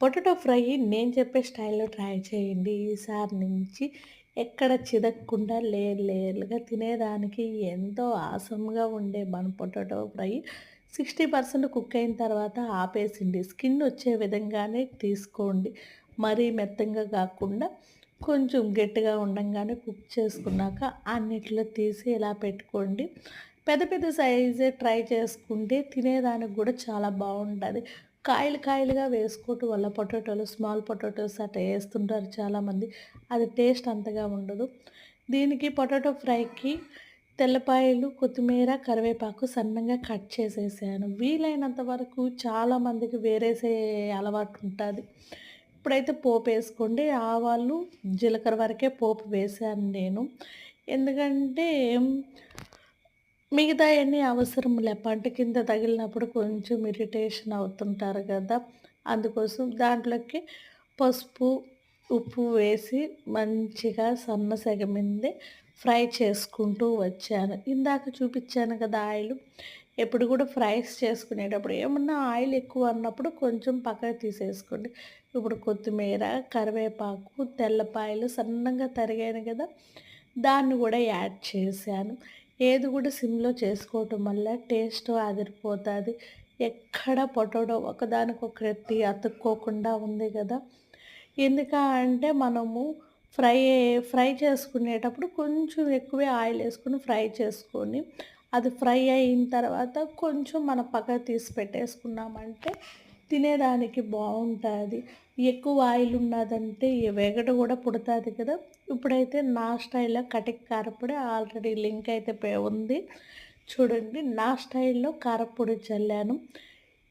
Potato fry నేను చెప్పే స్టైల్‌లో ట్రై చేయండి. ఈసారి నుంచి ఎక్కడ చిదక్కుండా లేయర్ లేయర్‌లుగా తినేదానికి ఎంతో ఆసంగా ఉండే మన పొటాటో ఫ్రై 60% కుక్ అయిన తర్వాత ఆపేసిండి. స్కిన్ వచ్చే విధంగానే తీసుకోండి. మరీ మెత్తంగా కాకుండా కొంచెం గట్టిగా ఉండంగానే కుక్ చేసుకున్నాక అన్నిట్లో తీసి ఇలా పెట్టుకోండి. పెద్ద పెద్ద సైజే ట్రై చేసుకుంటే తినేదానికి కూడా చాలా బాగుంటుంది కాయలు కాయలుగా వేసుకోవటం వల్ల పొటాటోలు స్మాల్ పొటాటోస్ అట్లా వేస్తుంటారు చాలామంది. అది టేస్ట్ అంతగా ఉండదు. దీనికి పొటాటో ఫ్రైకి తెల్లపాయలు, కొత్తిమీర, కరివేపాకు సన్నంగా కట్ చేసేసాను. వీలైనంత వరకు చాలామందికి వేరేసే అలవాటు ఉంటుంది ఇప్పుడైతే పోపు వేసుకోండి ఆవాలు, జీలకర్ర వరకే పోపు వేసాను నేను. ఎందుకంటే మిగతా ఎన్ని అవసరం లే. పంట కింద తగిలినప్పుడు కొంచెం ఇరిటేషన్ అవుతుంటారు కదా! అందుకోసం దాంట్లోకి పసుపు, ఉప్పు వేసి మంచిగా సన్న ఫ్రై చేసుకుంటూ వచ్చాను. ఇందాక చూపించాను కదా ఆయిల్ ఎప్పుడు కూడా ఫ్రైస్ చేసుకునేటప్పుడు ఏమన్నా ఆయిల్ ఎక్కువ అన్నప్పుడు కొంచెం పక్కకు తీసేసుకోండి. ఇప్పుడు కొత్తిమీర, కరివేపాకు, తెల్లపాయలు సన్నంగా తరిగాను కదా! దాన్ని కూడా యాడ్ చేశాను. ఏది కూడా సిమ్‌లో చేసుకోవటం వల్ల టేస్ట్ ఆదిరిపోతుంది ఎక్కడ పొటాటో ఒకదానికొకటి అతుక్కోకుండా ఉంది కదా! ఎందుక అంటే మనము ఫ్రై ఫ్రై చేసుకునేటప్పుడు కొంచెం ఎక్కువే ఆయిల్ వేసుకొని ఫ్రై చేసుకొని, అది ఫ్రై అయిన తర్వాత కొంచెం మనం పక్కకు తీసి పెట్టేసుకున్నామంటే తినేదానికి బాగుంటుంది ఎక్కువ ఆయిల్ ఉన్నదంటే వెగట కూడా పుడుతుంది కదా! ఇప్పుడైతే నా స్టైల్‌లో కటిక్ కారపొడి ఆల్రెడీ లింక్ అయితే ఉంది. చూడండి నా స్టైల్‌లో కారప్పొడి చల్లాను.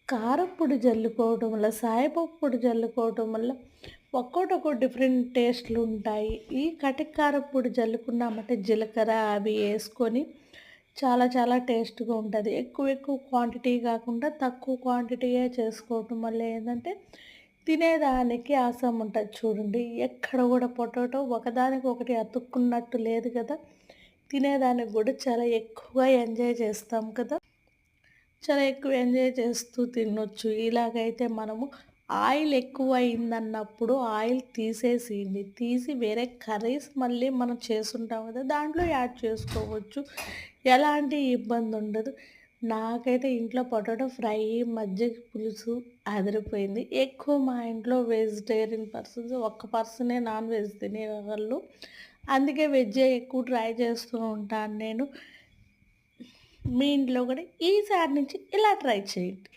కారప్పొడి జల్లుకోవటం వల్ల, సాయిపప్పు పొడి జల్లుకోవటం వల్ల ఒక్కోటి ఒక్కో డిఫరెంట్ టేస్ట్‌లు ఉంటాయి. ఈ కటిక్ కారప్పొడి జల్లుకున్నామంటే జీలకర్ర అవి వేసుకొని చాలా చాలా టేస్ట్‌గా ఉంటుంది ఎక్కువ ఎక్కువ క్వాంటిటీ కాకుండా తక్కువ క్వాంటిటీయే చేసుకోవటం వల్ల ఏంటంటే తినేదానికి ఆసం ఉంటుంది చూడండి. ఎక్కడ కూడా పొటాటో ఒకదానికి ఒకటి అతుక్కున్నట్టు లేదు కదా! తినేదానికి కూడా చాలా ఎక్కువగా ఎంజాయ్ చేస్తాం కదా! చాలా ఎక్కువ ఎంజాయ్ చేస్తూ తినొచ్చు. ఇలాగైతే మనము ఆయిల్ ఎక్కువ అయిందన్నప్పుడు ఆయిల్ తీసేసేయండి. తీసి వేరే కర్రీస్ మళ్ళీ మనం చేసుంటాం కదా! దాంట్లో యాడ్ చేసుకోవచ్చు. ఎలాంటి ఇబ్బంది ఉండదు. నాకైతే ఇంట్లో పొటాటో ఫ్రై, మజ్జిగ పులుసు అదిరిపోయింది. ఎక్కువ మా ఇంట్లో వెజిటేరియన్ పర్సన్స్ ఒక్క పర్సనే నాన్ వెజ్ తినేవాళ్ళు. అందుకే వెజ్జే ఎక్కువ ట్రై చేస్తూ ఉంటాను నేను. మీ ఇంట్లో కూడా ఈసారి నుంచి ఇలా ట్రై చేయండి.